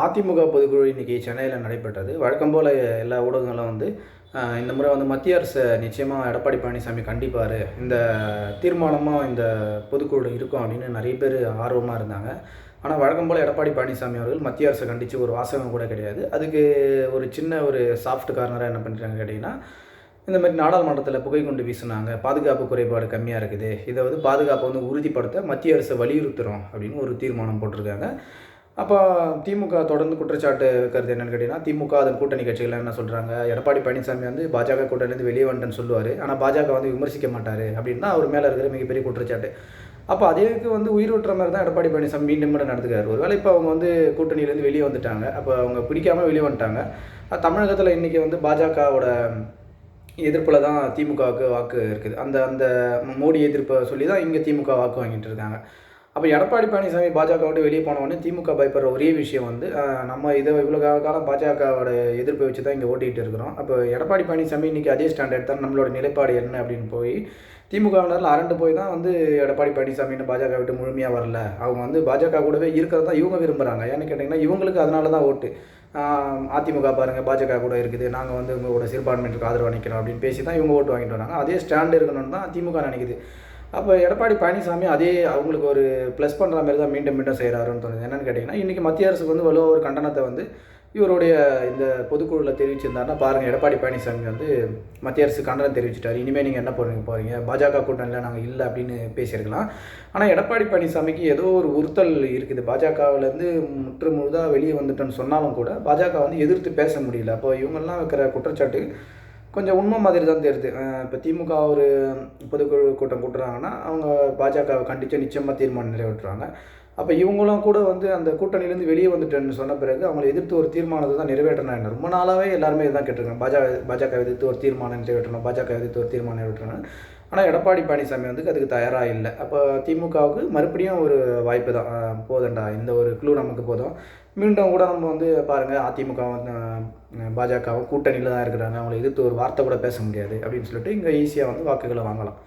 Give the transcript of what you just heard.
அதிமுக பொதுக்குழு இன்றைக்கி சென்னையில் நடைபெற்றது. வழக்கம் போல் எல்லா ஊடகங்களும் வந்து இந்த முறை வந்து மத்திய அரசை நிச்சயமாக எடப்பாடி பழனிசாமி கண்டிப்பார். இந்த தீர்மானமாக இந்த பொதுக்குழு இருக்கும் அப்படின்னு நிறைய பேர் ஆர்வமாக இருந்தாங்க. ஆனால் வழக்கம் போல் எடப்பாடி பழனிசாமி அவர்கள் மத்திய அரசை கண்டித்து ஒரு வாசகம் கூட கிடையாது. அதுக்கு ஒரு சின்ன ஒரு சாஃப்ட் கார்னராக என்ன பண்ணுறாங்க கேட்டிங்கன்னா இந்த மாதிரி நாடாளுமன்றத்தில் புகை கொண்டு வீசுனாங்க. பாதுகாப்பு குறைபாடு கம்மியாக இருக்குது. இதை வந்து பாதுகாப்பை வந்து உறுதிப்படுத்த மத்திய அரசை வலியுறுத்துகிறோம் அப்படின்னு ஒரு தீர்மானம் போட்டிருக்காங்க. அப்போ திமுக தொடர்ந்து குற்றச்சாட்டு வைக்கிறது என்னென்னு கேட்டிங்கன்னா திமுக அதன் கூட்டணி கட்சிகள் என்ன சொல்கிறாங்க எடப்பாடி பழனிசாமி வந்து பாஜக கூட்டணிலேருந்து வெளியே வந்துட்டேன்னு சொல்லுவார். ஆனால் பாஜக வந்து விமர்சிக்க மாட்டார் அப்படின்னா அவர் மேலே இருக்கிற மிகப்பெரிய குற்றச்சாட்டு. அப்போ அதேக்கு வந்து உயிர் விட்டுற மாதிரி தான் எடப்பாடி பழனிசாமி மீண்டும் மீண்டும் நடந்துக்காரு ஒருவேளை இப்போ அவங்க வந்து கூட்டணியிலேருந்து வெளியே வந்துட்டாங்க. அப்போ அவங்க பிடிக்காமல் வெளியே வந்துட்டாங்க. தமிழகத்தில் இன்றைக்கி வந்து பாஜகவோட எதிர்ப்பில் தான் திமுகவுக்கு வாக்கு இருக்குது. அந்த அந்த மோடி எதிர்ப்பை சொல்லி தான் இங்கே திமுக வாக்கு வாங்கிட்டு இருக்காங்க. அப்போ எடப்பாடி பழனிசாமி பாஜக விட்டு வெளியே போன உடனே திமுக பயப்படுற ஒரே விஷயம் வந்து நம்ம இதை இவ்வளோ காலம் பாஜகவோட எதிர்ப்பை வச்சு தான் இங்கே ஓட்டிகிட்டு இருக்கிறோம். அப்போ எடப்பாடி பழனிசாமி இன்றைக்கி அதே ஸ்டாண்டர்ட் தான் நம்மளோட நிலைப்பாடு என்ன அப்படின்னு போய் திமுகவினரில் அரண்டு போய் தான் வந்து எடப்பாடி பழனிசாமின்னு பாஜக விட்டு முழுமையாக வரல. அவங்க வந்து பாஜக கூடவே இருக்கிறது தான் இவங்க விரும்புகிறாங்க ஏன்னு கேட்டிங்கன்னா இவங்களுக்கு அதனால தான் ஓட்டு. அதிமுக பாருங்கள் பாஜக கூட இருக்குது நாங்கள் வந்து உங்களோட சிறுபான்மையினருக்கு ஆதரவு அணிக்கிறோம் அப்படின்னு பேசி தான் இவங்க ஓட்டு வாங்கிட்டு வராங்க. அதே ஸ்டாண்டு இருக்கணும்னு தான் திமுக நினைக்குது. அப்போ எடப்பாடி பழனிசாமி அதே அவங்களுக்கு ஒரு ப்ளஸ் பண்ணுற மாதிரி தான் மீண்டும் மீண்டும் செய்கிறாருன்னு தோணுது. என்னென்னு கேட்டிங்கன்னா இன்றைக்கி மத்திய அரசுக்கு வந்து வலுவாக ஒரு கண்டனத்தை வந்து இவருடைய இந்த பொதுக்குழுவில் தெரிவிச்சிருந்தாருன்னா பாருங்கள் எடப்பாடி பழனிசாமி வந்து மத்திய அரசு கண்டனம் தெரிவிச்சிட்டாரு. இனிமேல் நீங்கள் என்ன பண்ணுங்க போகிறீங்க பாஜக கூட்டணியில் நாங்கள் இல்லை அப்படின்னு பேசியிருக்கலாம். ஆனால் எடப்பாடி பழனிசாமிக்கு ஏதோ ஒரு உறுத்தல் இருக்குது. பாஜகவிலேருந்து முற்று முழுதாக வெளியே வந்துட்டோன்னு சொன்னாலும் கூட பாஜக வந்து எதிர்த்து பேச முடியல. அப்போ இவங்கெல்லாம் வைக்கிற குற்றச்சாட்டு கொஞ்சம் உண்மை மாதிரி தான் தெரியுது. இப்போ திமுக ஒரு பொதுக்குழு கூட்டம் கூட்டுறாங்கன்னா அவங்க பாஜகவை கண்டித்து நிச்சயமாக தீர்மானம் நிறைவேற்றுறாங்க அப்போ இவங்களும் கூட வந்து அந்த கூட்டணியிலேருந்து வெளியே வந்துட்டேன்னு சொன்ன பிறகு அவங்களை எதிர்த்து ஒரு தீர்மானத்தை தான் நிறைவேற்றணும் என்ன? ரொம்ப நாளாகவே எல்லாருமே இதுதான் கேட்டிருக்காங்க. பாஜக பாஜக எதிர்த்து ஒரு தீர்மானம் நிறைவேற்றணும் பாஜக எதிர்த்து ஒரு தீர்மானம் நிறைவேற்றணும் ஆனால் எடப்பாடி பழனிசாமி வந்து அதுக்கு தயாராக இல்லை. அப்போ திமுகவுக்கு மறுபடியும் ஒரு வாய்ப்பு தான். போதண்டா போதும்டா இந்த ஒரு க்ளூ நமக்கு போதும். மீண்டும் கூட நம்ம வந்து பாருங்கள் அதிமுக வந்து பாஜகவும் கூட்டணியில் தான் இருக்கிறாங்க. அவங்களை எதிர்த்து ஒரு வார்த்தை கூட பேச முடியாது அப்படின்னு சொல்லிட்டு இங்கே ஈஸியாக வந்து வாக்குகளை வாங்கலாம்.